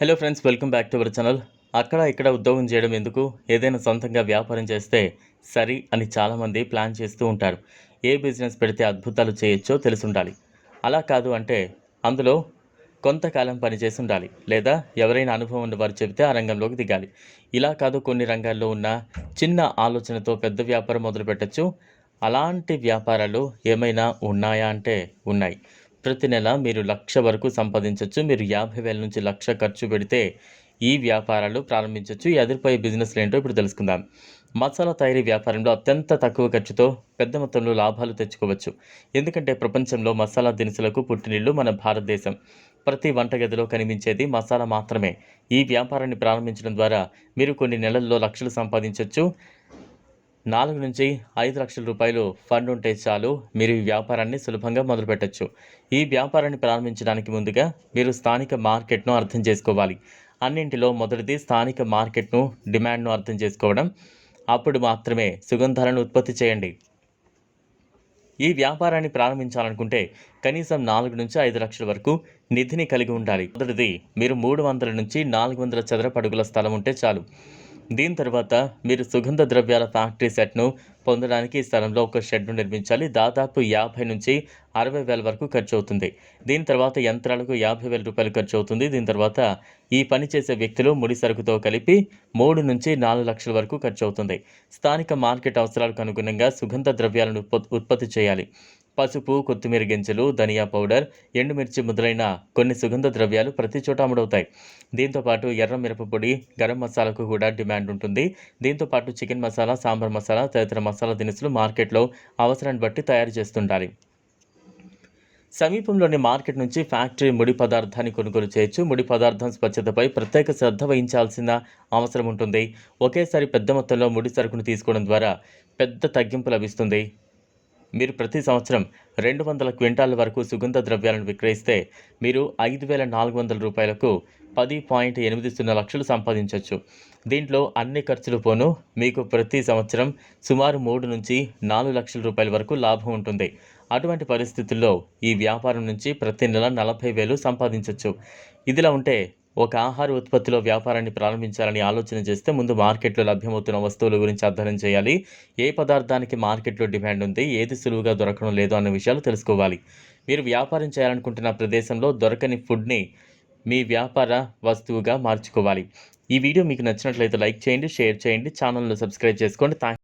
Hello friends welcome back to our channel అక్కడ ఇక్కడ ఉద్యోగం చేయడం ఎందుకు? ఏదైనా సొంతంగా వ్యాపారం చేస్తే సరి అని చాలామంది ప్లాన్ చేస్తూ ఉంటారు. ఏ బిజినెస్ పెడితే అద్భుతాలు చేయొచ్చో తెలిసి ఉండాలి అలా కాదు అంటే అందులో కొంతకాలం పనిచేసి ఉండాలి. లేదా ఎవరైనా అనుభవం ఉన్న వారు చెబితే ఆ రంగంలోకి దిగాలి. ఇలా కాదు కొన్ని రంగాల్లో ఉన్న చిన్న ఆలోచనతో పెద్ద వ్యాపారం మొదలు పెట్టచ్చు అలాంటి వ్యాపారాలు ఏమైనా ఉన్నాయా అంటే ఉన్నాయి. ప్రతి నెల మీరు లక్ష వరకు సంపాదించవచ్చు మీరు యాభై వేల నుంచి లక్ష ఖర్చు పెడితే ఈ వ్యాపారాలు ప్రారంభించవచ్చు ఈ అదిరిపోయే బిజినెస్లు ఏంటో ఇప్పుడు తెలుసుకుందాం. మసాలా తయారీ వ్యాపారంలో అత్యంత తక్కువ ఖర్చుతో పెద్ద మొత్తంలో లాభాలు తెచ్చుకోవచ్చు. ఎందుకంటే ప్రపంచంలో మసాలా దినుసులకు పుట్టినిల్లు మన భారతదేశం. ప్రతి వంటగదిలో కనిపించేది మసాలా మాత్రమే. ఈ వ్యాపారాన్ని ప్రారంభించడం ద్వారా మీరు కొన్ని నెలల్లో లక్షలు సంపాదించవచ్చు నాలుగు నుంచి ఐదు లక్షల రూపాయలు ఫండ్ ఉంటే చాలు మీరు ఈ వ్యాపారాన్ని సులభంగా మొదలుపెట్టచ్చు. ఈ వ్యాపారాన్ని ప్రారంభించడానికి ముందుగా మీరు స్థానిక మార్కెట్ను అర్థం చేసుకోవాలి. అన్నింటిలో మొదటిది స్థానిక మార్కెట్ను డిమాండ్ను అర్థం చేసుకోవడం. అప్పుడు మాత్రమే సుగంధాలను ఉత్పత్తి చేయండి. ఈ వ్యాపారాన్ని ప్రారంభించాలనుకుంటే కనీసం నాలుగు నుంచి ఐదు లక్షల వరకు నిధిని కలిగి ఉండాలి. మొదటిది మీరు మూడు వందల నుంచి నాలుగు వందల చదరపు అడుగుల స్థలం ఉంటే చాలు. దీని తర్వాత మీరు సుగంధ ద్రవ్యాల ఫ్యాక్టరీ సెట్ను పొందడానికి ఈ స్థలంలో ఒక షెడ్ను నిర్మించాలి. దాదాపు యాభై నుంచి అరవై వేల వరకు ఖర్చు అవుతుంది దీని తర్వాత యంత్రాలకు యాభై వేల రూపాయలు ఖర్చు అవుతుంది దీని తర్వాత ఈ పని చేసే వ్యక్తులు ముడి సరుకుతో కలిపి మూడు నుంచి నాలుగు లక్షల వరకు ఖర్చు అవుతుంది స్థానిక మార్కెట్ అవసరాలకు అనుగుణంగా సుగంధ ద్రవ్యాలను ఉత్పత్తి చేయాలి. పసుపు కొత్తిమీర గింజలు ధనియా పౌడర్ ఎండుమిర్చి మొదలైన కొన్ని సుగంధ ద్రవ్యాలు ప్రతి చోట అమ్ముడవుతాయి. దీంతోపాటు ఎర్ర మిరప పొడి గరం మసాలాకు కూడా డిమాండ్ ఉంటుంది. దీంతోపాటు చికెన్ మసాలా సాంబార్ మసాలా తదితర మసాలా దినుసులు మార్కెట్లో అవసరాన్ని బట్టి తయారు చేస్తుండాలి. సమీపంలోని మార్కెట్ నుంచి ఫ్యాక్టరీ ముడి పదార్థాన్ని కొనుగోలు చేయొచ్చు. ముడి పదార్థం స్వచ్ఛతపై ప్రత్యేక శ్రద్ధ వహించాల్సిన అవసరం ఉంటుంది. ఒకేసారి పెద్ద మొత్తంలో ముడి సరుకును తీసుకోవడం ద్వారా పెద్ద తగ్గింపు లభిస్తుంది. మీరు ప్రతి సంవత్సరం రెండు వందల క్వింటాల వరకు సుగంధ ద్రవ్యాలను విక్రయిస్తే మీరు ఐదు వేల నాలుగు వందల రూపాయలకు పది పాయింట్ ఎనిమిది సున్నా లక్షలు సంపాదించవచ్చు దీంట్లో అన్ని ఖర్చులు పోను. మీకు ప్రతి సంవత్సరం సుమారు మూడు నుంచి నాలుగు లక్షల రూపాయల వరకు లాభం ఉంటుంది. అటువంటి పరిస్థితుల్లో ఈ వ్యాపారం నుంచి ప్రతి నెల నలభై వేలు సంపాదించవచ్చు ఇదిలా ఉంటే ఒక ఆహార ఉత్పత్తిలో వ్యాపారాన్ని ప్రారంభించాలని ఆలోచన చేస్తే ముందు మార్కెట్లో లభ్యమవుతున్న వస్తువుల గురించి అధ్యయనం చేయాలి. ఏ పదార్థానికి మార్కెట్లో డిమాండ్ ఉంది? ఏది సులువుగా దొరకడం లేదు అన్న విషయాలు తెలుసుకోవాలి. మీరు వ్యాపారం చేయాలనుకుంటున్న ప్రదేశంలో దొరకని ఫుడ్ని మీ వ్యాపార వస్తువుగా మార్చుకోవాలి. ఈ వీడియో మీకు నచ్చినట్లయితే లైక్ చేయండి షేర్ చేయండి ఛానల్ను సబ్స్క్రైబ్ చేసుకోండి. థ్యాంక్